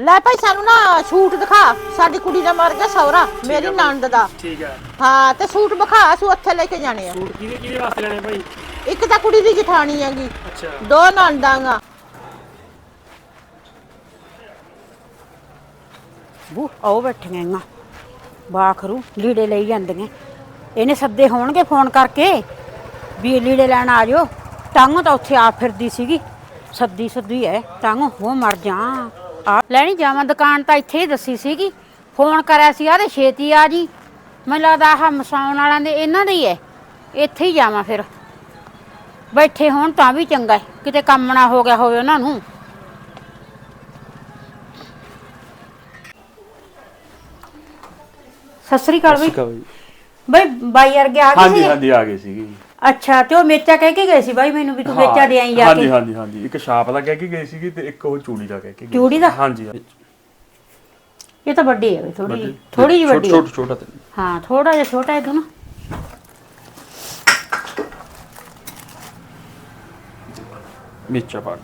ਲੈ ਭਾਈ ਸਾਨੂੰ ਨਾ ਸੂਟ ਦਿਖਾ। ਸਾਡੀ ਕੁੜੀ ਦਾ ਮਰ ਗਿਆ ਸੌਰਾ ਮੇਰੀ ਨਣਦ ਦਾ। ਠੀਕ ਹੈ ਹਾਂ ਤੇ ਸੂਟ ਵਿਖਾ ਅਸੀਂ ਉੱਥੇ ਲੈ ਕੇ ਜਾਣੇ ਆ। ਸੂਟ ਕਿਹਦੇ ਕਿਹਦੇ ਵਾਸਤੇ ਲੈਣੇ ਭਾਈ? ਇੱਕ ਤਾਂ ਕੁੜੀ ਦੀ ਜਠਾਣੀ ਹੈਗੀ। ਅੱਛਾ। ਦੋ ਨਣਦਾਂਗਾ ਬੂ ਆਓ ਬੈਠੀਆਂ ਆਂ। ਬਾਖਰੂ ਲੀੜੇ ਲਈ ਜਾਂਦੀਆਂ। ਇਹਨੇ ਸੱਦੇ ਹੋਣਗੇ ਫੋਨ ਕਰਕੇ ਵੀ ਇਹ ਲੀੜੇ ਲੈਣ ਆ ਜਾਓ। ਟੰਗ ਤਾਂ ਉੱਥੇ ਆ ਫਿਰਦੀ ਸੀਗੀ। ਸੱਦੀ ਸੱਦੀ ਐ ਟੰਗ ਉਹ ਮਰ ਜਾ ਆ ਲੈਣੀ ਜਾਵਾਂ ਦੁਕਾਨ ਤਾਂ ਇੱਥੇ ਹੀ ਦੱਸੀ ਸੀਗੀ। ਫੋਨ ਕਰਿਆ ਸੀ ਆਦੇ ਛੇਤੀ ਆ ਜੀ। ਮੈਨੂੰ ਲੱਗਦਾ ਆਹ ਮਸਾਉਣ ਵਾਲਿਆਂ ਦੇ ਇਹਨਾਂ ਦੇ ਹੀ ਐ। ਇੱਥੇ ਹੀ ਜਾਵਾਂ ਫਿਰ। ਬੈਠੇ ਹੋਣ ਤਾਂ ਵੀ ਚੰਗਾ ਹੈ ਕਿਤੇ ਕੰਮ ਨਾ ਹੋ ਗਿਆ ਹੋਵੇ ਉਹਨਾਂ ਨੂੰ। ਸਤਿ ਸ੍ਰੀ ਅਕਾਲ ਬਈ। ਬਈ। ਬਾਈ ਵਰਗੇ ਆ ਗਏ ਹਾਂਜੀ ਸੀ ਹਾਂਜੀ ਆ ਗਏ ਸੀਗੇ ਜੀ। ਅੱਛਾ ਤੇ ਉਹ ਮੇਚਾ ਕਹਿ ਕੇ ਗਏ ਸੀ ਬਾਈ ਮੈਨੂੰ ਵੀ ਤੂੰ ਮੇਚਾ ਦੇ ਆਈ ਜਾ ਹਾਂਜੀ ਕੇ? ਹਾਂਜੀ ਹਾਂਜੀ। ਇੱਕ ਛਾਪ ਦਾ ਕਹਿ ਕੇ ਗਏ ਸੀਗੇ ਤੇ ਇੱਕ ਉਹ ਚੂੜੀ ਦਾ ਕਹਿ ਕੇ ਚੂੜੀ ਦਾ? ਹਾਂਜੀ ਹਾਂਜੀ। ਇਹ ਤਾਂ ਵੱਡੀ ਹੈ ਥੋੜੀ ਥੋੜੀ ਜਿਹੀ ਵੱਡੀ। ਹੈ। ਛੋਟਾ ਛੋਟਾ ਤੇ। ਹਾਂ ਥੋੜਾ ਜਿਹਾ ਛੋਟਾ ਹੈ ਨਾ। ਮਿਰਚਾ ਪਾ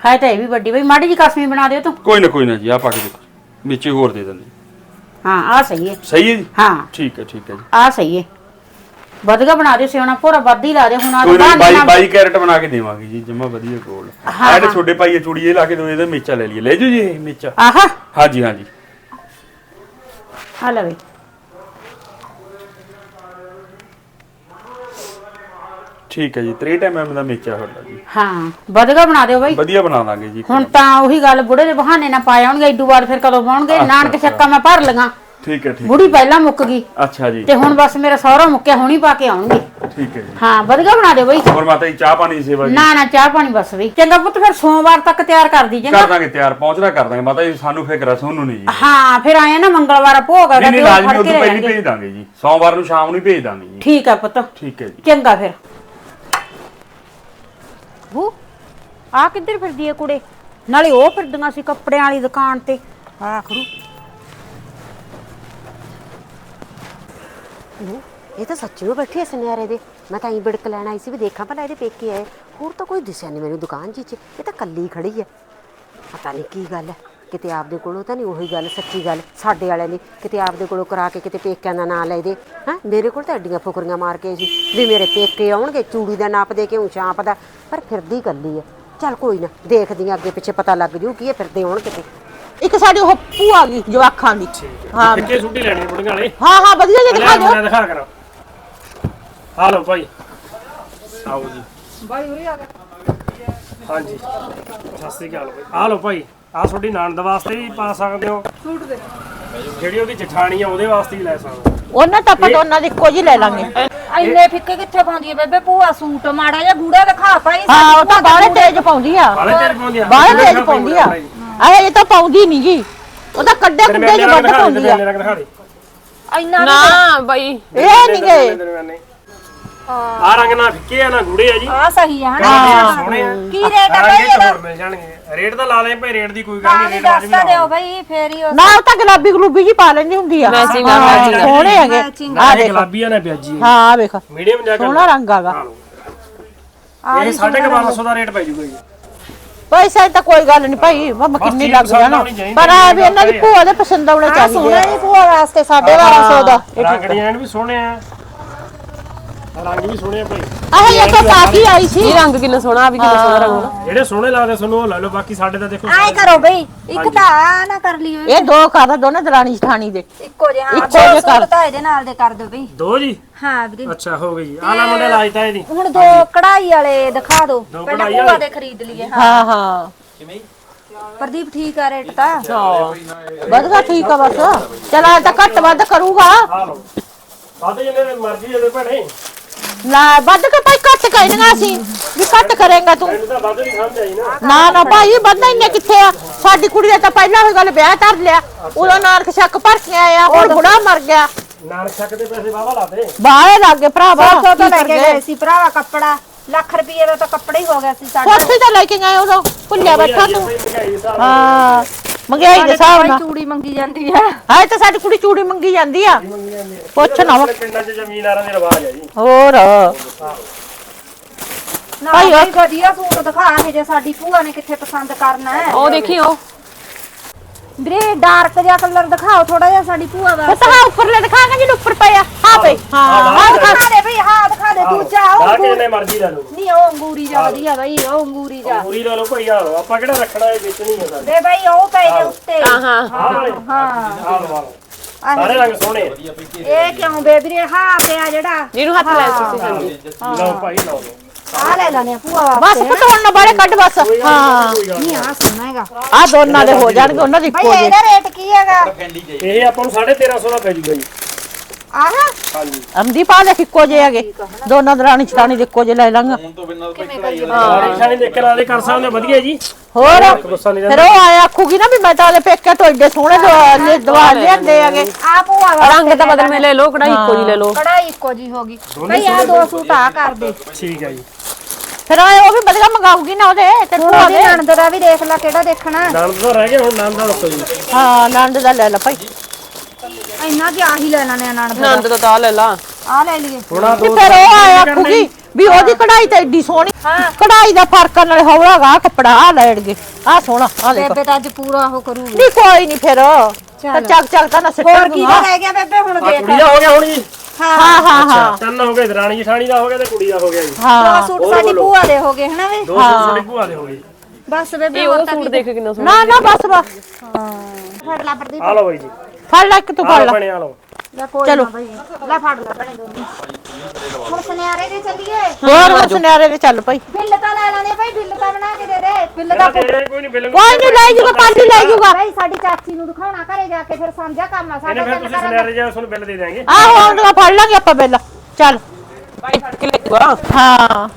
ਹੈ ਤਾਂ ਇਹ ਵੀ ਵੱਡੀ ਬਈ ਮਾੜੀ ਜੀ ਕਸਮੀ ਬਣਾ ਦਿਓ ਤੂੰ। ਕੋਈ ਨਾ ਕੋਈ ਨਾ ਜੀ ਆ ਪਾ ਕੇ ਦੇਖੋ। ਮਿਰਚੀ ਹੋਰ ਦੇ ਦਿੰਦੇ। ਹਾਂ ਆ ਸਹੀ ਹੈ। ਸਹੀ ਹੈ ਜੀ? ਹਾਂ। ਠੀਕ ਹੈ ਠੀਕ ਹੈ ਜੀ। ਆ ਸਹੀ ਹੈ। ਵਧਗਾ ਬਣਾ ਦਿਓ ਸਿਉਣਾ ਪੂਰਾ ਵੱਧ ਹੀ ਲਾ ਦੇ ਹੁਣ ਆ ਕੋਈ ਨਾ ਦੁਕਾਨ ਦੇ 22 ਨਾਲ- 22 ਕੈਰਟ ਬਣਾ ਕੇ ਦੇਵਾਂਗੇ ਜੀ ਜਮਾ ਵਧੀਆ ਗੋਲ। ਹਾਂ, ਐਡੇ ਹਾਂ। ਛੋਟੇ ਪਾਈਏ ਚੂੜੀ ਇਹ ਲਾ ਕੇ ਦੋ ਇਹਦਾ ਮਿਰਚਾ ਲੈ ਲਈਏ। ਲੈ ਜੀ ਇਹ ਮਿਰਚਾ ਆਹਾ। ਹਾਂਜੀ ਹਾਂਜੀ। ਆ ਲੈ ਬਈ ਠੀਕ ਹੈ ਜੀ 63 ਐਮਐਮ ਦਾ ਮਿਰਚਾ ਤੁਹਾਡਾ ਜੀ। ਹਾਂ ਵਧਗਾ ਬਣਾ ਦਿਓ ਬਈ। ਵਧੀਆ ਬਣਾ ਦਾਂਗੇ ਜੀ ਹੁਣ ਤਾਂ ਉਹੀ ਗੱਲ ਬੁੜੇ ਦੇ ਬਹਾਨੇ ਨਾ ਪਾਏ ਆਉਣਗੇ ਇਦੋਂ ਬਾਅਦ ਫਿਰ ਕਦੋਂ ਪਾਉਣਗੇ? ਨਾਨਕ ਚੱਕਾ ਮੈਂ ਭਰ ਲਗਾ। ਠੀਕ ਹੈ ਠੀਕ ਬੁੜੀ ਪਹਿਲਾਂ ਮੁੱਕ ਗਈ। ਅੱਛਾ ਜੀ। ਤੇ ਹੁਣ ਬਸ ਮੇਰਾ ਸਹੁਰਾ ਮੁੱਕਿਆ ਹੁਣੀ ਪਾ ਕੇ ਆਉਣਗੇ। ਠੀਕ ਹੈ ਜੀ। ਹਾਂ ਵਧਗਾ ਬਣਾ ਦਿਓ ਬਈ। ਹੋਰ ਮਾਤਾ ਜੀ ਚਾਹ ਪਾਣੀ ਦੀ ਸੇਵਾ ਜੀ। ਨਾ ਨਾ ਚਾਹ ਪਾਣੀ ਬਸ ਵੀ। ਚੰਗਾ ਪੁੱਤ ਫਿਰ ਸੋਮਵਾਰ ਤੱਕ ਤਿਆਰ ਕਰ ਦੀ ਕਰ ਚੰਗਾ ਦਾਂਗੇ ਤਿਆਰ ਪਹੁੰਚਣਾ ਕਰ ਦਾਂਗੇ। ਮਾਤਾ ਜੀ ਸਾਨੂੰ ਫਿਕਰ ਆ ਸੋਨੂੰ ਨਹੀਂ ਜੀ। ਹਾਂ ਫਿਰ ਆਏ ਨਾ ਮੰਗਲਵਾਰ ਭੋਗ ਹੈਗਾ ਨਹੀਂ ਨਹੀਂ ਲਾਜ਼ਮੀ ਉਦੋਂ ਪਹਿਲਾਂ ਭੇਜ ਦਾਂਗੇ ਜੀ। ਸੋਮਵਾਰ ਨੂੰ ਸ਼ਾਮ ਨੂੰ ਹੀ ਭੇਜ ਦਾਂਗੇ ਜੀ। ਠੀਕ ਆ ਪੁੱਤ। ਠੀਕ ਹੈ ਜੀ। ਚੰਗਾ ਫਿਰ। ਉਹ ਆ ਕਿੱਧਰ ਫਿਰਦੀ ਏ ਕੁੜੇ? ਨਾਲੇ ਉਹ ਫਿਰਦੀਆਂ ਸੀ ਕੱਪੜਿਆਂ ਵਾਲੀ ਦੁਕਾਨ ਤੇ। ਆਖਰੂ ਨੂੰ ਇਹ ਤਾਂ ਸੱਚੀ ਓ ਬੈਠੀ ਐ ਸੁਨਿਆਰੇ ਦੇ। ਮੈਂ ਤਾਂ ਹੀ ਬਿੜਕ ਲੈਣ ਆਈ ਸੀ ਵੀ ਦੇਖਾਂ ਭਲਾ ਇਹਦੇ ਪੇਕੇ ਆਏ। ਹੋਰ ਤਾਂ ਕੋਈ ਦਿਸਿਆ ਨਹੀਂ ਮੈਨੂੰ ਦੁਕਾਨ ਜੀ ਚ। ਇਹ ਤਾਂ ਕੱਲੀ ਖੜੀ ਐ। ਪਤਾ ਨਹੀਂ ਕੀ ਗੱਲ ਐ। ਕਿਤੇ ਆਪਦੇ ਕੋਲੋਂ ਤਾਂ ਨਹੀਂ ਉਹੀ ਗੱਲ ਸੱਚੀ ਗੱਲ ਸਾਡੇ ਵਾਲਿਆਂ ਦੀ। ਕਿਤੇ ਆਪਦੇ ਕੋਲੋਂ ਕਰਾ ਕੇ ਕਿਤੇ ਪੇਕਿਆਂ ਦਾ ਨਾਂ ਲੈ ਦੇ। ਹਾਂ? ਮੇਰੇ ਕੋਲ ਤਾਂ ਐਡੀਆਂ ਫੁਕਰੀਆਂ ਮਾਰ ਕੇ ਸੀ ਵੀ ਮੇਰੇ ਪੇਕੇ ਆਉਣਗੇ ਚੂੜੀ ਦਾ ਨਾਪ ਦੇ ਕੇ ਉਂ ਚਾਂਪ ਦਾ ਪਰ ਫਿਰਦੀ ਕੱਲੀ ਐ ਚੱਲ ਕੋਈ ਨਾ ਦੇਖਦੀ ਆਂ ਅੱਗੇ ਪਿੱਛੇ ਪਤਾ ਲੱਗ ਜੂ ਕੀ ਇਹ ਫਿਰਦੇ ਆਉਣ ਕਿਤੇ। ਇੱਕ ਸਾਡੀ ਉਹ ਭੂਆ ਗਈ ਜਵਾਖਾਂ ਦੀ। ਹਾਂ। ਕਿੱਥੇ ਸੂਟੀ ਲੈਣੇ ਬੁੜੀਆਂ ਵਾਲੇ। ਹਾਂ ਹਾਂ ਵਧੀਆ ਜਿਹਾ ਦਿਖਾ ਦਿਓ। ਮੈਂ ਦਿਖਾ ਕਰਾਂ। ਆ ਲਓ ਭਾਈ। ਆਓ ਜੀ। ਭਾਈ ਉਰੇ ਆ ਗਿਆ। ਹਾਂਜੀ। ਸਤਿ ਸ੍ਰੀ ਅਕਾਲ। ਭਾਈ ਆ ਲਓ ਭਾਈ। ਆ ਤੁਹਾਡੀ ਨਣਦ ਵਾਸਤੇ ਵੀ ਪਾ ਸਕਦੇ ਹੋ। ਸੂਟ ਦੇ। ਜਿਹੜੀ ਉਹਦੀ ਜਠਾਣੀ ਆ ਉਹਦੇ ਵਾਸਤੇ ਵੀ ਲੈ ਸਕਦੇ ਹੋ। ਉਹਨਾਂ ਤਾਂ ਆਪਾਂ ਦੋਨਾਂ ਦੀ ਇੱਕੋ ਜੀ ਲੈ ਲਾਂਗੇ। ਇੰਨੇ ਫਿੱਕੇ ਕਿੱਥੇ ਪਾਉਂਦੀ ਏ ਬੇਬੇ? ਭੂਆ ਸੂਟ ਮਾੜਾ ਜਿਹਾ ਗੂੜਾ ਦਿਖਾ ਪਾਈ ਹਾਂ ਉਹ ਤਾਂ ਬਾਹਲੇ ਤੇਜ਼ ਪਾਉਂਦੀ ਆ। ਬਾਲੇ ਤੇਰੇ ਪਾਉਂਦੀ ਆ। ਬਾਹਲੇ ਤੇਜ਼ ਪਾਉਂਦੀ ਆ। ਆਹ ਇਹ ਤਾਂ ਪਾਉਂਦੀ ਨਹੀਂ ਜੀ ਉਹ ਤਾਂ ਕੱਡੇ ਕੁੱਡੇ ਚ ਵੱਧ ਪਾਉਂਦੀ ਆ। ਇੰਨਾ ਨਾ ਬਾਈ। ਇਹ ਨਹੀਂ ਗਏ ਆ ਰੰਗ ਨਾ ਫਿੱਕੇ ਆ ਨਾ ਗੂੜੇ ਆ ਜੀ। ਆ ਸਹੀ ਆ ਹਾਂ ਸੋਹਣੇ ਆ। ਕੀ ਰੇਟ ਆ ਬਈ ਇਹ ਇਹਦਾ ਹੋਰ ਮਿਲ ਜਾਣਗੇ। ਰੇਟ ਤਾਂ ਲਾ ਲੈ ਭਾਈ ਰੇਟ ਦੀ ਕੋਈ ਗੱਲ ਨਹੀਂ ਰੇਟ ਦੱਸ ਤਾਂ ਦਿਓ ਬਈ ਫੇਰ ਹੀ ਉਹ ਨਾ ਉਹ ਤਾਂ ਗੁਲਾਬੀ ਗਲੂਬੀ ਜੀ ਪਾ ਲੈਂਦੀ ਹੁੰਦੀ ਆ। ਆ, ਹਾਂ, ਮੈਚਿੰਗ ਆ। ਸੋਹਣੇ ਹੈਗੇ। ਮੈਚਿੰਗ ਆ। ਦੇਖ। ਗੁਲਾਬੀ ਆ ਨਾ ਪਿਆਜੀ ਹਾਂ ਆ ਵੇਖ ਮੀਡੀਅਮ ਜਾ ਕੇ ਸੋਹਣਾ ਰੰਗ ਆਗਾ। ਇਹ 1250 ਦਾ ਰੇਟ ਪੈ ਜੂਗਾ ਜੀ। ਪੈਸਾ ਤਾਂ ਕੋਈ ਗੱਲ ਨਹੀਂ ਭਾਈ ਮਮ ਕਿੰਨੀ ਚੀਜ਼ ਲੱਗ ਜਾਣਾ। ਆਉਣੀ ਚਾਹੀਦੀ ਪਰ ਆ ਵੀ ਇਹਨਾਂ ਦੀ ਹੈ। ਭੂਆ ਦੇ ਪਸੰਦ ਆਉਣੇ ਚਾਹੀਦੇ ਆ। ਭੂਆ ਵਾਸਤੇ 1250 ਦਾ। ਰੰਗ ਡਿਜ਼ਾਈਨ ਵੀ ਸੋਹਣੇ ਆ। ਰੰਗ ਵੀ ਸੋਹਣੇ ਆ ਭਾਈ। ਆਹ ਇਹ ਤਾਂ ਪਾ ਕੇ ਆਈ ਸੀ। ਇਹ ਰੰਗ ਕਿੰਨਾ ਸੋਹਣਾ ਆ ਵੀ ਕਿੰਨਾ ਸੋਹਣਾ ਰੰਗ ਨਾ ਜਿਹੜੇ ਸੋਹਣੇ ਲੱਗਦੇ ਤੁਹਾਨੂੰ ਉਹ ਲੈ ਲਓ ਬਾਕੀ ਸਾਡੇ ਤਾਂ ਦੇਖੋ ਐ ਕਰੋ ਬਈ ਇੱਕ ਤਾਂ ਆ ਨਾ ਕਰ ਲਿਓ। ਇਹ ਦੋ ਕਾਦਾ ਦੋਨੇ ਦਰਾਣੀ ਜਠਾਣੀ ਦੇ। ਇੱਕੋ ਜਿਹਾ ਇੱਕੋ ਦੋ ਜਿਹੇ ਕਰ। ਸੂਟ ਤਾਂ ਇਹਦੇ ਨਾਲ ਦੇ ਕਰ ਦਿਓ ਬਈ। ਦੋ ਜੀ? ਹਾਂ ਵੀਰੇ। ਅੱਛਾ ਹੋ ਗਈ। ਆ ਲੈ ਮੁੰਡੇ ਲਾਜ ਤਾਂ ਇਹਦੀ ਹੁਣ ਦੋ ਕਢਾਈ ਵਾਲੇ ਦਿਖਾ ਦਿਓ। ਦੋ ਪਹਿਲਾਂ ਕਢਾਈ ਭੂਆ ਵਾਲੇ? ਦੇ ਖਰੀਦ ਲਈਏ ਹਾਂ। ਹਾਂ ਹਾਂ। ਪ੍ਰਦੀਪ ਠੀਕ ਆ ਰੇਟ ਤਾਂ। ਵਧਗਾ ਠੀਕ ਆ ਬਸ। ਚਲਾ ਤਾਂ ਘੱਟ ਵੱਧ ਕਰੂਗਾ। ਆ ਲਓ। ਸਾਡੇ ਜਿੰਨੇ ਦੀ ਮਰਜ਼ੀ ਇਹਦੇ ਭੈਣੇ। ਨਾ ਵੱਧ ਕੇ ਭਾਈ ਘੱਟ ਕਹਿਣਾ ਸੀ ਵੀ ਘੱਟ ਕਰੇਗਾ ਤੂੰ। ਮੈਨੂੰ ਤਾਂ ਵੱਧ ਨਹੀਂ ਸਮਝ ਆਈ ਨਾ। ਨਾ ਨਾ ਭਾਈ ਬੰਦਾ ਇੰਨੇ ਕਿੱਥੇ ਆ? ਸਾਡੀ ਕੁੜੀ ਦਾ ਤਾਂ ਪਹਿਲਾਂ ਹੋਈ ਗੱਲ ਵਿਆਹ ਕਰ ਲਿਆ। ਉਦੋਂ ਨਾਨਕ ਸ਼ੱਕ ਭਰ ਕੇ ਆਇਆ ਹੁਣ ਬੁੜਾ ਮਰ ਗਿਆ। ਨਾਨਕ ਛੱਕ ਦੇ ਪੈਸੇ ਵਾਵਾ ਲਾਤੇ ਬਾਹਰ ਲੱਗੇ ਭਰਾਵਾ। ਸੌ ਤਾਂ ਕੀ ਲੈ ਕੇ ਕਰਦੇ? ਗਏ ਸੀ ਭਰਾਵਾ ਕੱਪੜਾ। ਲੱਖ ਰੁਪਏ ਦਾ ਤਾਂ ਕੱਪੜਾ ਹੀ ਹੋ ਗਿਆ ਸੀ ਸਾਡਾ। ਕੋਠੀ ਤਾਂ ਲੈ ਕੇ ਗਏ ਉਦੋਂ। ਭੁੱਲਿਆ ਬੈਠਾ ਤੂੰ। ਹਾਂ। ਮੰਗਾਈ ਦੇ ਹਿਸਾਬ ਨਾਲ। ਚੂੜੀ ਮੰਗੀ ਜਾਂਦੀ ਆ। ਹਾਏ ਤਾਂ ਸਾਡੀ ਕੁੜੀ ਚੂੜੀ ਮੰਗੀ ਜਾਂਦੀ ਆ। ਪੁੱਛ ਨਾ ਆਪਣੇ ਪਿੰਡਾਂ 'ਚ ਜ਼ਮੀਨਦਾਰਾਂ ਦੇ ਰਿਵਾਜ ਹੈ ਜੀ। ਹੋਰ। ਨਾ ਭਾਈ ਉਹ- ਵਧੀਆ ਸੂਟ ਦਿਖਾ ਕੇ ਜੇ ਸਾਡੀ ਭੂਆ ਨੇ ਕਿੱਥੇ ਪਸੰਦ ਕਰਨਾ ਹੈ। ਉਹ ਦੇਖੀ ਉਹ। ਵੀਰੇ ਡਾਰਕ ਜਿਹਾ ਕਲਰ ਦਿਖਾਓ ਥੋੜਾ ਜਿਹਾ ਸਾਡੀ ਭੂਆ ਦਾ ਪੁੱਤ ਹਾਂ ਉੱਪਰਲੇ ਦਿਖਾਗਾ ਜਿਹੜਾ ਉੱਪਰ ਪਿਆ ਹਾਂ ਪਈ ਹਾਂ ਹਾਂ ਦਿਖਾ ਦੇ। ਭਈ ਹਾਂ ਦਿਖਾ ਦੇ ਦੂਜਾ ਉਹ ਅੰਗੂਰ ਜਿੰਨੇ ਮਰਜ਼ੀ ਲੈ ਲਓ। ਨਹੀਂ ਉਹ ਅੰਗੂਰੀ ਜਾ ਵਧੀਆ ਬਈ ਉਹ ਅੰਗੂਰੀ ਜਾ। ਪੂਰੀ ਲੈ ਲਓ ਭਾਈ ਆ ਲਓ। ਆਪਾਂ ਕਿਹੜਾ ਰੱਖਣਾ ਇਹ ਵੇਚਣੀ ਹੈ ਸਾਡੇ ਦੇ ਬਈ ਉਹ ਪਏ ਨੇ ਉੱਤੇ। ਹਾਂ ਹਾਂ। ਆਹ ਵਾਲੇ। ਹਾਂ। ਆਹ ਲਓ, ਆਹ ਲਓ। ਸਾਰੇ ਰੰਗ ਸੋਹਣੇ ਆ। ਇਹ ਕਿਉਂ ਬੇ ਵੀਰੇ ਹਾਂ ਪਿਆ ਜਿਹੜਾ। ਜਿਹਨੂੰ ਹੱਥ ਲੈ ਤੁਸੀਂ ਸੰਦੀ ਲਓ ਭਾਈ ਲਓ ਲਓ। ਆ ਲੈ ਲੈਣੇ ਆ ਭੂਆ ਬਸ ਪੁੱਤ ਹੁਣ ਨਾ ਬਾਲੇ ਕੱਢ ਬਸ। ਹਾਂ ਨਹੀਂ ਆ ਹੈਗਾ ਆ ਦੋਨਾਂ ਦੇ ਹੋ ਜਾਣਗੇ ਉਹਨਾਂ ਦੀ ਭਾਈ ਇੱਕੋ ਇਹਦਾ ਰੇਟ ਕੀ ਹੈਗਾ? ਇਹ ਆਪਾਂ ਨੂੰ 1350 ਦਾ ਪੈ ਜੂਗਾ ਜੀ। ਆਹ। ਹਾਂਜੀ। ਅੰਦੀ ਪਾ ਦੇ ਇੱਕੋ ਜਿਹੇ ਹੈਗੇ। ਦੋਨਾਂ ਦਰਾਣੀ ਚਟਾਣੀ ਦੇ ਇੱਕੋ ਲੈ ਲਾਂਗਾ। ਹਾਂ ਨਿਸ਼ਾਨੀ ਦੇਖ ਕੇ ਨਾਲੇ ਕਰ ਸਕਦੇ ਹੋ, ਵਧੀਆ ਜੀ। ਹੋਰ? ਗੁੱਸਾ ਨਹੀਂ ਫਿਰ ਉਹ ਆਇਆ ਆਖੂਗੀ ਨਾ ਵੀ ਮੈਂ ਤਾਂ ਉਹਦੇ ਪੇਕੇ ਤੋਂ ਏਡੇ ਸੋਹਣੇ ਦਵਾ ਦਵਾ ਲਿਆਂਦੇ ਹੈਗੇ। ਆ ਭੂਆ ਵਾਸਤੇ ਰੰਗ ਤਾਂ ਬਦਲ ਮੇ ਲੈ ਲਓ ਕਢਾਈ ਇੱਕੋ ਜੀ ਲੈ ਲਓ। ਕੜਾਈ ਇੱਕੋ ਜੀ ਹੋ ਗਈ। ਭਾਈ ਆ ਦੋ ਸੂਟ ਆ ਕਰ ਦੇ। ਠੀਕ ਹੈ ਜੀ। ਫਿਰ ਆਏ ਉਹ ਵੀ ਵਧੀਆ ਮੰਗਾਉਗੀ ਨਾ ਉਹਦੇ ਤੇ ਉਹਦੇ ਦੇ। ਨਣਦ ਦਾ ਵੀ ਦੇਖ ਲੈ ਕਿਹੜਾ ਦੇਖਣਾ। ਨੰਦ ਤਾਂ ਰਹਿ ਗਿਆ ਹੁਣ ਨੰਦ ਦਾ ਦੱਸੋ ਜੀ। ਹਾਂ ਨੰਦ ਦਾ ਲੈ ਲੈ ਭਾਈ। ਇੰਨਾ ਕਿ ਆਹੀ ਲੈ ਲੈਣੇ ਆ ਨਣਦ ਦਾ। ਨੰਦ ਦਾ ਤਾਂ ਆਹ ਲੈ ਲਾ। ਆ ਲੈ ਲਈਏ। ਹੁਣ ਆ ਤੇ ਦੋ ਫਿਰ ਉਹ ਆਇਆ ਆਖੂਗੀ ਵੀ ਉਹਦੀ ਕਢਾਈ ਤਾਂ ਏਡੀ ਸੋਹਣੀ ਕਢਾਈ ਦਾ ਫ਼ਰਕ ਨਾਲੇ ਹੌਲਾਗਾ ਕੱਪੜਾ ਆ ਲੈਣਗੇ ਆ ਸੋਹਣਾ ਆ ਦੇਖੋ। ਬੇਬੇ ਤਾਂ ਅੱਜ ਪੂਰਾ ਉਹ ਕਰੂਗੀ। ਨਹੀਂ ਕੋਈ ਨਹੀਂ ਫਿਰ। ਤਾਂ ਚੱਕ ਚੱਕ ਤਾਂ ਨਾ ਹੋਰ ਸਿੱਟਣ ਕੀ ਦਾ ਰਹਿ ਗਿਆ ਬੇਬੇ ਹੁਣ ਦੇਖ। ਕੁੜੀ ਦਾ ਹੋ ਗਿਆ ਹੁਣ ਜੀ। ਹਾਂ ਹਾਂ ਹਾਂ ਤਿੰਨ ਹੋ। ਗਏ ਦਰਾਣੀ ਜਠਾਣੀ ਦਾ ਹੋ ਗਿਆ ਤੇ ਕੁੜੀ ਦਾ ਹੋ ਗਿਆ ਜੀ। ਦੋ ਹਾਂ ਸੂਟ ਸਾਡੀ ਭੂਆ ਦੇ ਹੋ ਗਏ ਹਨਾ ਵੇ? ਦੋ ਸੂਟ ਤੁਹਾਡੀ ਭੂਆ ਦੇ ਹੋ ਗਏ ਬਸ ਬੇਬੇ ਇਹ ਹੋਰ ਉਹ ਤਾਂ ਸੂਟ ਦੇਖ ਕਿੰਨਾ ਸੋਹਣਾ ਨਾ ਨਾ ਬਸ ਬਸ। ਫੜ ਲੈ ਪ੍ਰਦੀਪ। ਆ ਲਓ ਬਾਈ ਜੀ। ਫੜ ਲੈ ਇੱਕ ਤੂੰ ਆ ਫੜ ਲਓ ਲੈ। ਭੈਣੇ ਆ ਲਓ। ਲੈ ਕੋਈ ਚਲੋ। ਨਾ ਭਾਈ ਲੈ ਫੜ ਲੈ ਭੈਣੇ ਦੋਨੇ। ਹੁਣ ਸੁਨਿਆਰੇ ਦੇ ਚੱਲੀਏ। ਹੋਰ ਹੋਰ ਸੁਨਿਆਰੇ ਦੇ ਚੱਲ ਭਾਈ। ਬਿੱਲ ਤਾਂ ਲੈ ਲੈਣੇ ਭਾਈ ਬਿੱਲ ਤਾਂ ਬਣਾ ਕੇ ਦੇ ਦੇ। ਬਿੱਲ ਦਾ ਇਹਦਾ ਤੇਰੇ ਕੋਈ ਨਹੀਂ ਬਿੱਲ ਕੋਈ ਨਹੀਂ ਲੈ ਜੂਗਾ ਕੱਲ ਹੀ ਲੈ ਜੂਗਾ। ਭਾਈ ਸਾਡੀ ਚਾਚੀ ਨੂੰ ਦਿਖਾਉਣਾ ਘਰੇ ਜਾ ਕੇ ਫਿਰ ਸਮਝਿਆ ਕੰਮ ਆ ਇਹਨੇ ਸਾਡਾ ਫਿਰ ਤਿੰਨ ਤੁਸੀਂ ਘਰਾਂ ਸੁਨਿਆਰੇ ਜਿਹਾ ਤੁਹਾਨੂੰ ਬਿੱਲ ਦੇ ਦਿਆਂਗੇ। ਆਹੋ ਉਹਨੂੰ ਫੜ ਲਾਂਗੇ ਆਪਾਂ ਬਿੱਲ। ਚੱਲ। ਭਾਈ ਫੜ ਕੇ ਲੈ ਜੂਗਾ। ਹਾਂ।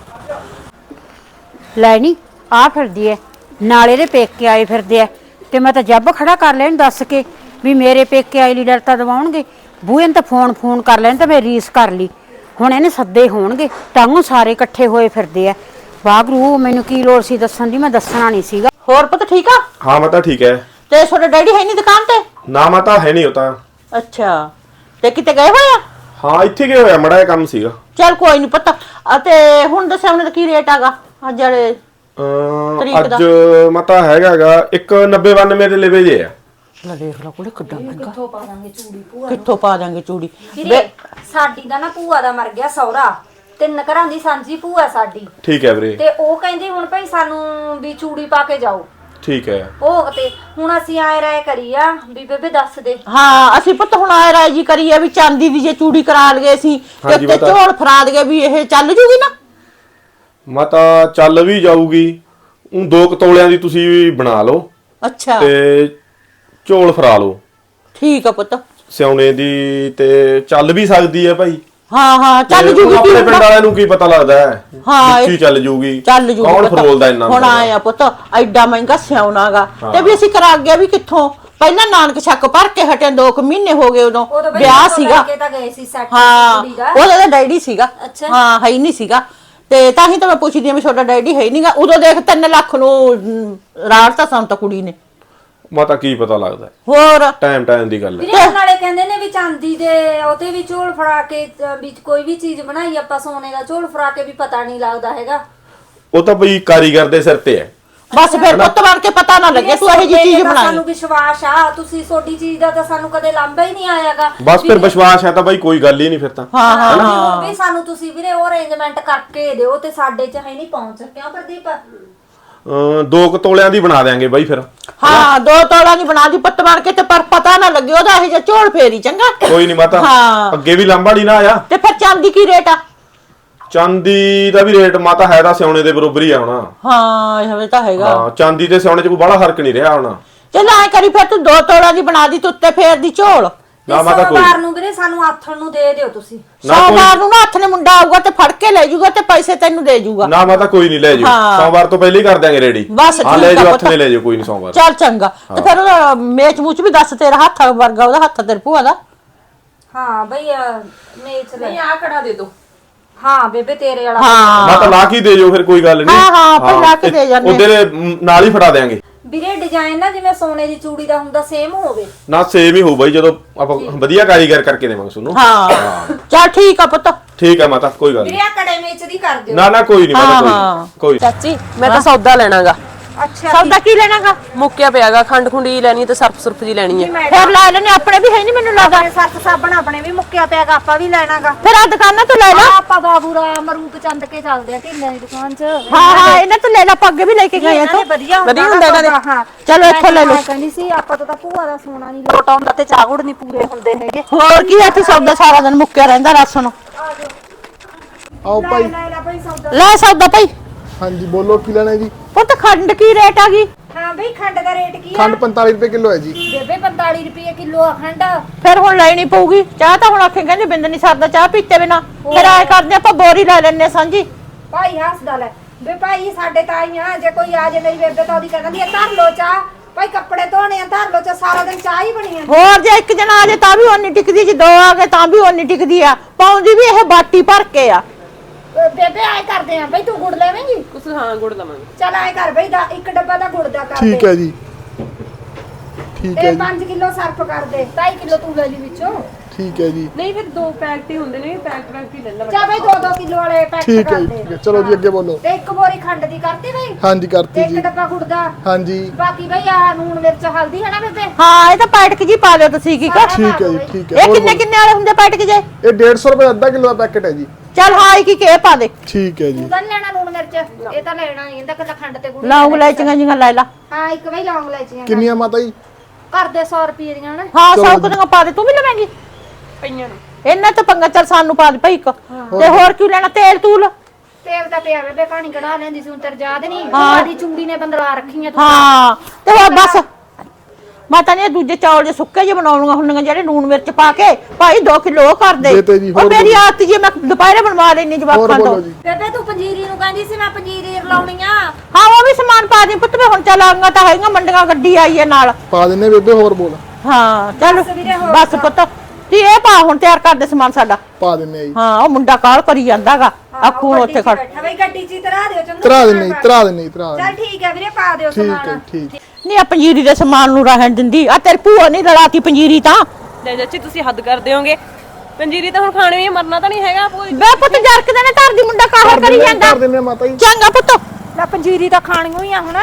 ਲੈ ਨਹੀਂ ਆ ਫਿਰਦੀ ਐ। ਨਾਲੇ ਦੇ ਪੇਕੇ ਆਏ ਫਿਰਦੇ ਐ। ਤੇ ਮੈਂ ਤਾਂ ਜੱਬ ਖੜਾ ਕਰ ਲੈਣ ਦੱਸ ਕੇ ਵੀ ਮੇਰੇ ਪੇਕੇ ਆਏ ਲੀਡਰ ਤਾਂ ਦਵਾਉਣਗੇ। ਬੂਹੇ ਨੂੰ ਤਾਂ ਫੋਨ ਫੋਨ ਕਰ ਲੈਣ ਤਾਂ ਮੈਂ ਰੀਸ ਕਰ ਲਈ। ਹੁਣ ਇਹਨੇ ਸੱਦੇ ਹੋਣਗੇ ਤਾਂ ਸਾਰੇ ਇਕੱਠੇ ਹੋਏ ਫਿਰਦੇ ਐ ਵਾਗਰੂ ਮੈਨੂੰ ਕੀ ਲੋੜ ਸੀ ਦੱਸਣ ਦੀ? ਮੈਂ ਦੱਸਣਾ ਨਹੀਂ ਸੀਗਾ। ਹੋਰ ਪੁੱਤ ਠੀਕ ਆ? ਹਾਂ ਮਾਤਾ ਠੀਕ ਹੈ ਤੇ ਤੁਹਾਡਾ ਡੈਡੀ ਹੈ ਨਹੀਂ ਦੁਕਾਨ ਤੇ? ਨਾ ਮਾਤਾ ਹੈ ਨਹੀਂ ਉਹ ਤਾਂ। ਅੱਛਾ। ਤੇ ਕਿਤੇ ਗਏ ਹੋਏ ਆ? ਹਾਂ ਇੱਥੇ ਗਏ ਹੋਇਆ ਮੜਾ ਕੰਮ ਸੀਗਾ। ਚੱਲ ਕੋਈ ਨਹੀਂ ਪਤਾ। ਅਤੇ ਹੁਣ ਦੱਸਿਆ ਉਹਨਾਂ ਦਾ ਕੀ ਰੇਟ ਆਗਾ ਅੱਜ ਜਿਹੜੇ ਅਮ, ਤਰੀਕ ਦਾ? ਅੱਜ ਮਾਤਾ ਹੈਗਾਗਾ 190 ਦੇ ਲਵੇ ਜੇ ਆ। ਲੈ ਦੇਖ ਲਾ ਕੋਲੇ ਕਿੱਡਾ ਮਹਿੰਗਾ। ਕਿੱਥੋਂ ਪਾ ਦਾਂਗੇ ਚੂੜੀ ਭੂਆ ਕਿੱਥੋਂ ਪਾ ਦਾਂਗੇ ਚੂੜੀ? ਵੀਰੇ ਸਾਡੀ ਦਾ ਨਾ ਭੂਆ ਦਾ ਮਰ ਗਿਆ ਸੌਰਾ ਤਿੰਨ ਘਰਾਂ ਦੀ ਸਾਂਝੀ ਭੂਆ ਸਾਡੀ। ਠੀਕ ਹੈ ਵੀਰੇ। ਤੇ ਉਹ ਕਹਿੰਦੀ ਹੁਣ ਭਾਈ ਸਾਨੂੰ ਵੀ ਚੂੜੀ ਪਾ ਕੇ ਜਾਓ। ਠੀਕ ਹੈ। ਭੋਗ ਤੇ ਹੁਣ ਅਸੀਂ ਆਏ ਰਾਏ ਕਰੀ ਆ ਵੀ ਬੇਬੇ ਦੱਸ ਦੇ। ਹਾਂ ਅਸੀਂ ਪੁੱਤ ਹੁਣ ਆਏ ਰਾਏ ਜੀ ਕਰੀਏ ਵੀ ਚਾਂਦੀ ਦੀ ਜੇ ਚੂੜੀ ਕਰਾ ਲਗੇ ਅਸੀਂ ਤੇ ਹਾਂਜੀ, ਉੱਤੇ ਪਤਾ। ਝੋਲ ਫਰਾ ਦਗੇ ਵੀ ਇਹ ਚੱਲ ਜੂਗੀ ਨਾ? ਮਾਤਾ ਚੱਲ ਵੀ ਜਾਊਗੀ। ਉਹ ਦੋ ਕੁ ਤੋਲਿਆਂ ਦੀ ਤੁਸੀਂ ਬਣਾ ਲਓ। ਅੱਛਾ। ਤੇ ਝੋਲ ਫਰਾ ਲਓ। ਠੀਕ ਆ ਪੁੱਤ। ਸਿਉਣੇ ਦੀ ਤੇ ਚੱਲ ਵੀ ਸਕਦੀ ਹੈ ਭਾਈ। ਹਾਂ ਹਾਂ ਚੱਲ ਤੇ ਜੂਗੀ ਆਪਣੇ ਪਿੰਡ? ਵਾਲਿਆਂ ਨੂੰ ਕੀ ਪਤਾ ਲੱਗਦਾ ਹੈ? ਹਾਂ, ਇਹ- ਚੱਲ ਜੂਗੀ। ਚੱਲ ਜੂਗੀ ਕੌਣ। ਫਰੋਲਦਾ ਇੰਨਾ ਹੁਣ ਆਇਆ ਪੁੱਤ ਐਡਾ ਮਹਿੰਗਾ ਸਿਆਉਣਾਗਾ ਤੇ ਵੀ ਅਸੀਂ ਕਰਾ ਗਿਆ ਵੀ ਕਿੱਥੋਂ? ਪਹਿਲਾਂ ਨਾਨਕ ਛੱਕ ਭਰ ਕੇ ਹਟੇ ਦੋ ਕੁ ਮਹੀਨੇ ਹੋ ਗਏ ਉਦੋਂ। ਵਿਆਹ ਸੀਗਾ। ਤਾਂ ਗਏ ਸੀ ਸੈੱਟ ਹਾਂ ਉਹਦਾ ਤਾਂ ਡੈਡੀ ਸੀਗਾ। ਹਾਂ ਹੈ ਨਹੀਂ ਸੀਗਾ। ਤੇ ਤਾਂ ਹੀ ਤਾਂ ਮੈਂ ਪੁੱਛਦੀ ਆ ਵੀ ਤੁਹਾਡਾ ਡੈਡੀ ਹੈ ਨਹੀਂਗਾ ਉਦੋਂ ਦੇਖ 3 ਲੱਖ ਨੂੰ ਅਮ, ਰਾੜਤਾ ਸਾਨੂੰ ਤਾਂ ਕੁੜੀ ਨੇ। ਮਾਤਾ ਕੀ ਪਤਾ ਲੱਗਦਾ ਹੋਰ? ਟਾਈਮ ਟਾਈਮ ਦੀ ਗੱਲ ਹੈ। ਵੀਰੇ ਨਾਲੇ ਕਹਿੰਦੇ ਨੇ ਵੀ ਚਾਂਦੀ ਦੇ ਉਹਤੇ ਵੀ ਝੋਲ ਫੜਾ ਕੇ ਵੀ ਕੋਈ ਵੀ ਚੀਜ਼ ਬਣਾਈ ਆਪਾਂ ਸੋਨੇ ਦਾ ਝੋਲ ਫੜਾ ਕੇ ਵੀ ਪਤਾ ਨਹੀਂ ਲੱਗਦਾ ਹੈਗਾ। ਉਹ ਤਾਂ ਬਈ ਕਾਰੀਗਰ ਦੇ ਸਿਰ ਤੇ ਹੈ। ਬਸ ਫਿਰ ਪੁੱਤ ਬਣ ਕੇ ਪਤਾ ਨਾ ਲੱਗੇ ਤੂੰ ਇਹੋ ਜੀ ਚੀਜ਼ ਬਣਾਈ। ਸਾਨੂੰ ਵਿਸ਼ਵਾਸ ਆ ਤੁਸੀਂ ਤੁਹਾਡੀ ਚੀਜ਼ ਦਾ ਤਾਂ ਸਾਨੂੰ ਕਦੇ ਲਾਂਭਾ ਹੀ ਨਹੀਂ ਆਇਆਗਾ। ਬਸ ਫਿਰ ਵਿਸ਼ਵਾਸ ਹੈ ਤਾਂ ਬਈ ਕੋਈ ਗੱਲ ਹੀ ਨਹੀਂ ਫਿਰ ਤਾਂ। ਹਾਂ ਹਾਂ ਹਾਂ ਵੀ ਸਾਨੂੰ ਤੁਸੀਂ ਵੀਰੇ ਉਹ ਅਰੇਂਜਮੈਂਟ ਕਰਕੇ ਦਿਓ ਤੇ ਸਾਡੇ ਚ ਹੈ ਨਹੀਂ ਪਹੁੰਚ। ਕਿਉਂ ਪ੍ਰਦੀਪ? ਦੋ ਕੁ ਤੋਲਿਆਂ ਦੀ ਬਣਾ ਦੇਾਂਗੇ ਬਾਈ ਫਿਰ। ਹਾਂ ਦੋ ਤੋੜਾ ਨਹੀਂ ਬਣਾ ਦੀ ਪੁੱਤ ਬਣ ਕੇ ਤੇ ਪਰ ਪਤਾ ਨਾ ਲੱਗੇ ਉਹਦਾ ਇਹ ਜਿਹਾ ਝੋਲ ਫੇਰੀ ਚੰਗਾ। ਕੋਈ ਨਹੀਂ ਮਾਤਾ ਹਾਂ। ਅੱਗੇ ਵੀ ਲਾਂਬਾ ਨਹੀਂ ਨਾ ਆਇਆ। ਤੇ ਫਿਰ ਚਾਂਦੀ ਕੀ ਰੇਟ ਆ? ਚਾਂਦੀ ਦਾ ਵੀ ਰੇਟ ਮਾਤਾ ਹੈ ਤਾਂ ਸਿਉਣੇ ਦੇ ਬਰੋਬਰ ਹੀ ਆ ਹੁਣ। ਹਾਂ ਇਹ ਤਾਂ ਹੈਗਾ। ਹਾਂ ਚਾਂਦੀ ਤੇ ਸਿਉਣੇ 'ਚ ਕੋਈ ਬੜਾ ਫ਼ਰਕ ਨਹੀਂ ਰਿਹਾ ਹੁਣ। ਚੱਲ ਐ ਕਰੀ ਫਿਰ ਤੂੰ ਦੋ ਤੋੜਾ ਦੀ ਬਣਾ ਦੀ ਤੇ ਉੱਤੇ ਫੇਰ ਦੀ ਝੋਲ। ਨਾ ਮਾਤਾ ਕੋਈ। ਸੋਮਵਾਰ ਨੂੰ ਵੀਰੇ ਸਾਨੂੰ ਆਥਣ ਨੂੰ ਦੇ ਦਿਓ ਤੁਸੀਂ। ਨਾ ਕੋਈ। ਸੋਮਵਾਰ ਨੂੰ ਨਾ ਹੱਥ ਨੇ ਮੁੰਡਾ ਆਊਗਾ ਤੇ ਫੜ ਕੇ ਲੈ ਜਾਊਗਾ ਤੇ ਪੈਸੇ ਤੈਨੂੰ ਦੇ ਜਾਊਗਾ ਨਾ ਮਾਤਾ ਕੋਈ ਨਹੀਂ ਲੈ ਜਿਓ ਹਾਂ। ਸੋਮਵਾਰ ਤੋਂ ਪਹਿਲੇ ਹੀ ਕਰ ਦਿਆਂਗੇ ਰੈਡੀ ਬਸ ਹਾਂ ਲੈ ਠੀਕ ਆ ਜਿਓ ਹੱਥ ਪੁੱਤ। ਨੇ ਲੈ ਜਿਓ ਕੋਈ ਨਹੀਂ ਸੋਮਵਾਰ। ਚੱਲ ਚੰਗਾ। ਤੇ ਫਿਰ ਉਹਦਾ ਮੇਚ ਮੂਚ ਵੀ ਦੱਸ ਤੇਰਾ ਹੱਥ ਵਰਗਾ ਉਹਦਾ ਹੱਥ ਤੇਰੇ ਭੂਆ ਦਾ। ਹਾਂ ਬਈ ਮੇਚ ਲੈ। ਨਹੀਂ ਆ ਕੜਾ ਦੇ ਦੋ। ਹਾਂ ਬੇਬੇ ਤੇਰੇ ਵਾਲਾ। ਹਾਂ। ਮਾਤਾ ਲਾ ਕੇ ਦੇ ਜਿਓ ਫਿਰ ਕੋਈ ਗੱਲ ਨਹੀਂ। ਹਾਂ, ਹਾਂ, ਫਿਰ ਲਾ ਕੇ ਦੇ ਜਾਂਦੇ। ਉਹਦੇ ਦੇ ਨਾਲ ਹੀ ਫੜਾ ਦਿਆਂਗੇ। ਵੀਰੇ ਡਿਜ਼ਾਈਨ ਨਾ ਜਿਵੇਂ ਸੋਨੇ ਦੀ ਚੂੜੀ ਦਾ ਹੁੰਦਾ ਸੇਮ ਹੋਵੇ। ਨਾ ਸੇਮ ਹੀ ਬਾਈ ਜਦੋਂ ਆਪਾਂ ਵਧੀਆ ਕਾਰੀਗਰ ਕਰਕੇ ਦੇਵਾਂਗੇ ਤੁਹਾਨੂੰ ਹਾਂ। ਚੱਲ ਠੀਕ ਆ ਪੁੱਤ। ਠੀਕ ਹੈ ਮਾਤਾ ਕੋਈ ਗੱਲ ਵੀਰੇ ਨਹੀਂ ਆ ਕੜੇ ਮੇਚ ਦੀ ਕਰ ਦਿਓ। ਨਾ ਨਾ ਕੋਈ ਨਹੀਂ ਮਾਤਾ ਕੋਈ ਹਾਂ। ਚਾਚੀ ਮੈਂ ਤਾਂ ਸੌਦਾ ਲੈਣਾਗਾ। ਅੱਛਾ ਸੌਦਾ ਕੀ ਲੈਣਾਗਾ? ਮੁੱਕਿਆ ਪਿਆਗਾ ਖੰਡ ਖੁੰਡੀ ਲੈਣੀ ਤੇ ਸਰਫ ਸੁਰਫ ਜੀ ਲੈਣੀ ਹੈ ਫਿਰ ਲੈ ਲੈਣੇ ਆਪਣੇ ਵੀ ਹੈ ਨਹੀਂ ਮੈਨੂੰ ਲੱਗਦਾ। ਆਪਣੇ ਸਰਫ ਸਾਬਣ ਆਪਣੇ ਵੀ ਮੁੱਕਿਆ ਪਿਆਗਾ ਆਪਾਂ ਵੀ ਲੈਣਾਗਾ। ਫਿਰ ਆ ਦੁਕਾਨਾਂ ਤੋਂ ਲੈ ਲਾ। ਆਪਾਂ ਬਾਬੂਰਾ ਮਰੂਕ ਚੰਦ ਕੇ ਚੱਲਦੇ ਆ ਢਿੱਲਿਆਂ ਦੀ ਦੁਕਾਨ 'ਚ। ਹਾਂ ਹਾਂ ਇਹਨਾਂ ਤੋਂ ਲੈ ਲਾ ਆਪਾਂ ਅੱਗੇ ਵੀ ਲੈ ਕੇ ਗਏ ਆ ਤੋਂ ਵਧੀਆ ਵਧੀਆ ਹੁੰਦਾ ਇਹਨਾਂ ਦੇ। ਹਾਂ। ਚਲੋ ਇੱਥੋਂ ਲੈ ਲਓ। ਮੈਂ ਕਹਿੰਦੀ ਸੀ ਆਪਾਂ ਤੋਂ ਤਾਂ ਭੂਆ ਦਾ ਸੋਨਾ ਨਹੀਂ ਲੋਟ ਆਉਂਦਾ ਤੇ ਚਾਗੁੜ ਨਹੀਂ ਪੂਰੇ ਹੁੰਦੇ ਹੈਗੇ। ਹੋਰ ਕੀ ਇੱਥੇ ਸੌਦਾ ਸਾਰਾ ਦਿਨ ਮੁੱਕਿਆ ਰਹਿੰਦਾ ਰਾਸ਼ਨ ਆਓ ਭਾਈ। ਲੈ ਲੈ ਭਾਈ ਸੌਦਾ। ਲੈ ਸੌਦਾ ਭਾਈ। ਹਾਂਜੀ ਬੋਲੋ ਕੀ ਲੈਣਾ ਹੈ ਜੀ? ਪੁੱਤ ਖੰਡ ਕੀ ਰੇਟ ਆ ਗਈ? ਹਾਂ ਬਈ ਖੰਡ ਦਾ ਰੇਟ ਕੀ ਆ? ਖੰਡ 45 ਰੁਪਏ ਕਿਲੋ ਹੈ ਜੀ। ਬੇਬੇ 45 ਰੁਪਏ ਕਿਲੋ ਆ ਖੰਡ। ਫਿਰ ਹੁਣ ਲੈਣੀ ਪਊਗੀ। ਚਾਹ ਤਾਂ ਹੁਣ ਆਖੇ ਕਹਿੰਦੇ ਬਿੰਦ ਨਹੀਂ ਸਰਦਾ ਚਾਹ ਪੀਤੇ ਬਿਨਾ। ਫਿਰ ਆਏ ਕਰਦੇ ਆਪਾਂ ਬੋਰੀ ਲੈ ਲੈਣੇ ਸਾਂਝੀ। ਭਾਈ ਹੱਸਦਾ ਲੈ। ਵੇ ਭਾਈ ਸਾਡੇ ਤਾਂ ਆਈ ਆ ਜੇ ਕੋਈ ਆ ਜੇ ਮੇਰੀ ਬੇਬੇ ਤਾਂ ਉਹਦੀ ਕਹਿੰਦੀ ਆ ਧਰ ਲੋ ਚਾਹ। ਭਾਈ ਕੱਪੜੇ ਧੋਣੇ ਆ ਧਰ ਲੋ ਚਾਹ ਸਾਰਾ ਦਿਨ ਚਾਹ ਹੀ ਬਣੀ ਆ। ਹੋਰ ਜੇ ਇੱਕ ਜਣਾ ਆ ਜੇ ਤਾਂ ਵੀ ਓਨੀ ਟਿਕਦੀ ਜੇ ਦੋ ਆ ਗਏ ਤਾਂ ਵੀ ਓਨੀ ਟਿਕਦੀ ਆ। ਪਾਉਂਦੀ ਵੀ ਇਹ ਬਾਟੀ ਭਰ ਕੇ ਆ। ਅ, ਬੇਬੇ ਆਏ ਕਰਦੇ ਆ ਬਈ ਤੂੰ ਗੁੜ ਲੈਵੇਂਗੀ? ਕੁਛ ਹਾਂ ਗੁੜ ਲਵਾਂਗੇ। ਚੱਲ ਆਏ ਕਰ ਬਈ ਦਾ ਇੱਕ ਡੱਬਾ ਦਾ ਗੁੜ ਦਾ ਕਰ ਠੀਕ ਦੇ। ਹੈ ਜੀ। ਠੀਕ ਤੇ ਹੈ ਜੀ। 5 ਕਿਲੋ ਸਰਫ ਕਰ ਦੇ 2.5 ਕਿਲੋ ਤੂੰ ਲੈ ਲਈ ਵਿੱਚੋਂ। ਠੀਕ ਹੈ ਜੀ। ਨਹੀਂ ਫਿਰ ਦੋ ਪੈਕਟ ਹੀ ਹੁੰਦੇ ਨੇ ਪੈਕਟ ਪੈਕਟ ਹੀ ਲੈ ਲੈ ਚਾ ਬਈ 2-2 ਕਿਲੋ ਵਾਲੇ ਪੈਕ ਠੀਕ ਹੈ ਜੀ। ਠੀਕ ਹੈ ਚਲੋ ਜੀ ਅੱਗੇ ਬੋਲੋ। ਤੇ ਇੱਕ ਬੋਰੀ ਖੰਡ ਦੀ ਕਰਤੀ ਬਈ? ਹਾਂਜੀ ਤੇ ਕਰਤੀ ਇੱਕ ਜੀ। ਡੱਬਾ ਗੁੜ ਦਾ। ਹਾਂਜੀ। ਬਾਕੀ ਬਈ ਆ ਨੂਣ ਮਿਰਚ ਹਲਦੀ ਹੈ ਨਾ ਬੇਬੇ? ਹਾਂ ਇਹ ਤਾਂ ਪੈਟਕ ਜੀ ਪਾ ਦਿਓ ਤੁਸੀਂ ਕੀ ਕਰ ਠੀਕ ਹੈ ਜੀ ਠੀਕ ਹੈ। ਇਹ ਹੋਰ ਕਿੰਨੇ ਬੋਲੋ। ਕਿੰਨੇ ਵਾਲੇ ਹੁੰਦੇ ਪੈਟਕ ਜੇ? ਇਹ 150 ਰੁਪਏ ਦਾ ਅੱਧਾ ਕਿਲੋ ਦਾ ਪੈਕੇਟ ਹੈ ਜੀ। ਚੱਲ ਹਾਂ ਇੱਕ ਇੱਕ ਇਹ ਪਾ ਦੇ। ਠੀਕ ਹੈ ਜੀ। ਤੂੰ ਤਾਂ ਨੀ ਲੈਣਾ ਨੂਣ ਮਿਰਚ? ਇਹ ਤਾਂ ਲੈਣਾ ਨਹੀਂ ਇਹਦਾ ਕੱਲਾ ਖੰਡ ਤੇ ਗੁੜ ਹੀ ਲੌਂਗ। ਲੈਚੀਆਂ ਜੀਆਂ ਲੈ ਲਾ। ਹਾਂ ਇੱਕ ਬਈ ਲੌਂਗ ਲੈਚੀਆਂ ਕਿੰਨੀਆਂ ਮਾਤਾ ਜੀ? ਕਰ ਦੇ 100 ਰੁਪਏ ਦੀਆਂ ਨਾ। ਹਾਂ ਚਲੋ ਸੌ ਜੀ। ਕੁ ਪਾ ਦੇ ਤੂੰ ਵੀ ਲਵੇਂਗੀ। ਪਈਆਂ ਨੇ। ਇਹਨਾਂ ਤੋਂ ਪੰਗਾ ਚੱਲ ਸਾਨੂੰ ਪਾ ਦੇ ਭਾਈ ਇੱਕ। ਤੇ ਹੋਰ ਕਿਉਂ ਲੈਣਾ? ਤੇਲ ਤੂਲ? ਤੇਲ ਦਾ ਪਿਆ ਬੇਬੇ ਪਾਣੀ ਕਢਾ ਲੈਂਦੀ ਸੀ ਹੁਣ ਤੇਰ ਯਾਦ ਨਹੀਂ? ਸਾਡੀ ਚੁੰਡੀ ਨੇ ਬੰਦਲਾ ਰੱਖੀਆਂ ਤੂੰ। ਹਾਂ। ਤੇ ਹੋਰ ਬਸ। ਮੈਂ ਤਾਂ ਨੇ ਦੂਜੇ ਚੌਲ ਜੇ ਸੁੱਕੇ ਜੇ ਬਣਾਉਣੀਆਂ ਹੁੰਦੀਆਂ ਜਿਹੜੇ ਨੂਣ ਮਿਰਚ ਪਾ ਕੇ ਭਾਈ 2 ਕਿਲੋ ਉਹ ਕਰ ਦੇ। ਦੇ ਤੇ ਜੀ, ਉਹ ਹੋਰ ਮੇਰੀ। ਆਦਤ ਜੇ ਮੈਂ ਦੁਪਹਿਰੇ ਬਣਵਾ ਲੈਣੀ ਹੋਰ ਜਵਾਕਾਂ ਤੋਂ। ਬੋਲੋ ਜੀ। ਬੇਬੇ ਤੂੰ ਪੰਜੀਰੀ ਨੂੰ ਕਹਿੰਦੀ ਸੀ ਮੈਂ ਪੰਜੀਰੀ ਲਾਉਣੀ ਆ ਹਾਂ ਉਹ ਵੀ ਸਮਾਨ ਪਾ ਦੇ ਪੁੱਤ ਮੈਂ ਹੁਣ ਚਲਾਂਗਾ ਤਾਂ ਹੈਗਾ ਮੰਡੀਆਂ ਗੱਡੀ ਆਈ ਹੈ ਨਾਲ। ਪਾ ਦਿੰਨੇ ਬੇਬੇ ਹੋਰ ਬੋਲ। ਹਾਂ ਚੱਲ। ਬਸ ਪੁੱਤ। ਤੀ ਇਹ ਪਾ ਹੁਣ ਤਿਆਰ ਕਰ ਦੇ ਸਮਾਨ ਸਾਡਾ। ਪਾ ਦਿੰਨੇ ਆ ਜੀ। ਹਾਂ ਉਹ ਮੁੰਡਾ ਕਾਲ ਕਰੀ ਜਾਂਦਾਗਾ। ਆਖੂ ਉੱਥੇ ਖੜ ਬੈਠਾ ਬਈ ਗੱਡੀ 'ਚ ਹੀ ਤਰਾ ਦਿਓ ਚੰਗਾ ਤਰਾ ਦਿੰਨੇ ਜੀ ਤਰਾ ਦਿੰਨੇ ਜੀ ਤਰਾ ਚੱਲ ਠੀਕ ਹੈ ਵੀਰੇ ਪਾ ਦਿਓ ਠੀਕ ਹੈ ਸਮਾਨ। ਠੀਕ। ਨਹੀਂ ਆ ਪੰਜੀਰੀ ਦੇ ਸਮਾਨ ਨੂੰ ਰਹਿਣ ਦਿੰਦੀ। ਆ ਤੇਰੀ ਭੂਆ ਨਹੀਂ ਲੜਾਤੀ ਪੰਜੀਰੀ ਤਾਂ। ਲੈ ਚਾਚੀ ਤੁਸੀਂ ਹੱਦ ਕਰ ਦਿਓਗੇ ਪੰਜੀਰੀ ਤਾਂ ਹੁਣ ਖਾਣੇ ਵੀ ਮਰਨਾ ਤਾਂ ਨਹੀਂ ਹੈਗਾ ਪੂਰੀ ਪੁੱਤ ਜਰਕਦੇ ਨੇ ਧਰਦੀ ਮੁੰਡਾ ਕਾਹਲ ਕਰੀ ਜਾਂਦਾ। ਕਰ ਦਿੰਨੇ ਆ ਮਾਤਾ ਜੀ। ਚੰਗਾ ਪੁੱਤ। ਲੈ ਪੰਜੀਰੀ ਤਾਂ ਖਾਣੀ ਹੋਈ ਆ ਹੁਣ।